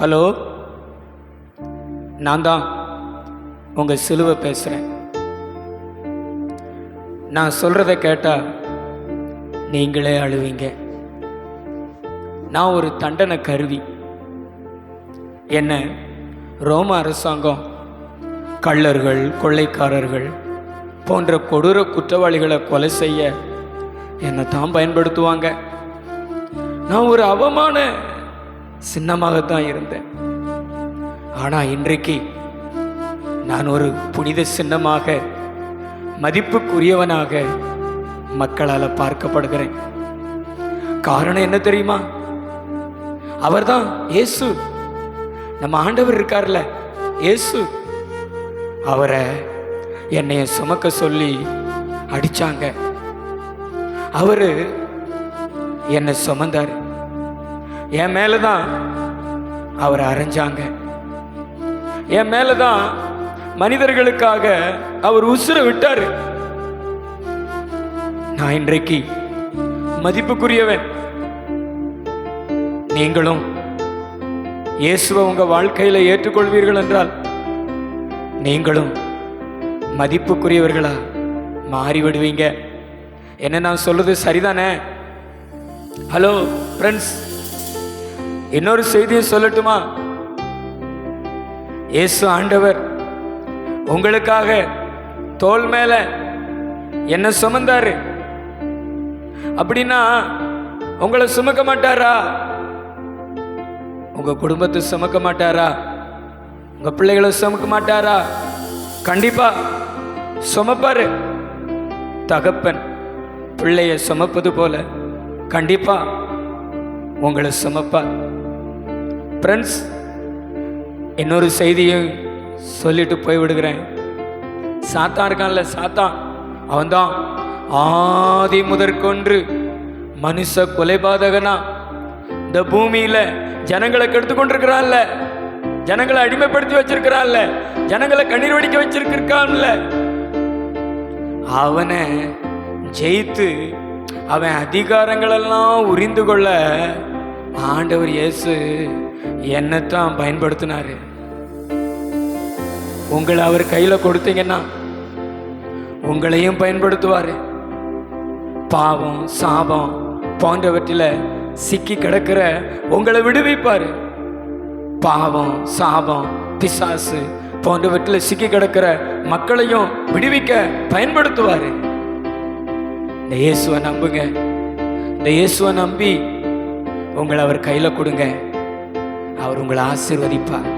Hello? நான் தான் உங்கள் சிலுவை பேசுகிறேன் நான் சொல்கிறத கேட்டால் நீங்களே அழுவீங்க. நான் ஒரு தண்டனை கருவி. என்ன ரோம அரசாங்கம் கள்ளர்கள் கொள்ளைக்காரர்கள் போன்ற கொடூர குற்றவாளிகளை கொலை செய்ய என்னை தான் பயன்படுத்துவாங்க? நான் ஒரு அவமான சின்னமாகத்தான் இருந்தேன். ஆனால் இன்றைக்கு நான் ஒரு புனித சின்னமாக மதிப்புக்குரியவனாக மக்களால் பார்க்கப்படுகிறேன். காரணம் என்ன தெரியுமா? அவர்தான் இயேசு. நம்ம ஆண்டவர் இருக்கார்ல இயேசு. அவரை என்னைய சுமக்க சொல்லி அடிச்சாங்க. அவரு என்னை சுமந்தார். என் மேல தான் அவரை அரைஞ்சாங்க. என் மேலே தான் மனிதர்களுக்காக அவர் உசுர விட்டாரு. நான் இன்றைக்கு மதிப்புக்குரியவன். நீங்களும் இயேசுவை உங்க வாழ்க்கையில ஏற்றுக்கொள்வீர்கள் என்றால் நீங்களும் மதிப்புக்குரியவர்களா மாறிவிடுவீங்க. என்ன நான் சொல்றது சரிதானே? ஹலோ ஃப்ரெண்ட்ஸ் இன்னொரு செய்தியை சொல்லட்டுமா? இயேசு ஆண்டவர் உங்களுக்காக தோல் மேல என்ன சுமந்தாரு. அப்படின்னா உங்களை சுமக்க மாட்டாரா? உங்க குடும்பத்தை சுமக்க மாட்டாரா? உங்க பிள்ளைகளை சுமக்க மாட்டாரா? கண்டிப்பா சுமப்பாரு. தகப்பன் பிள்ளைய சுமப்பது போல கண்டிப்பா உங்களை சுமப்பார். ஃப்ரெண்ட்ஸ் இன்னொரு செய்தியும் சொல்லிட்டு போய் விடுகிறேன் இருக்கான்ல சாத்தா அவன்தான் ஆதி முதற்கொன்று மனுஷ கொலைபாதகனா. இந்த பூமியில ஜனங்களை கெடுத்துக்கொண்டிருக்கிறான்ல. ஜனங்களை அடிமைப்படுத்தி வச்சிருக்கிறான்ல. ஜனங்களை கண்ணீர் வடிக்க வச்சிருக்கான்ல அவனை ஜெயித்து அவன் அதிகாரங்களெல்லாம் உரிந்து கொள்ள ஆண்டவர் இயேசு என்னத்தான் பயன்படுத்தினாரு. உங்களை அவர் கையில கொடுத்தீங்கன்னா உங்களையும் பயன்படுத்துவாரு. பாவம் சாபம் போன்றவற்றில் சிக்கி கிடக்கிற உங்களை விடுவிப்பாரு. பாவம் சாபம் பிசாசு போன்றவற்றில் சிக்கி கிடக்கிற மக்களையும் விடுவிக்க பயன்படுத்துவாரு. இந்த இயேசுவை நம்புங்க. இந்த இயேசுவை நம்பி உங்களை அவர் கையில் கொடுங்க. அவர் உங்களை ஆசிர்வதிப்பார்.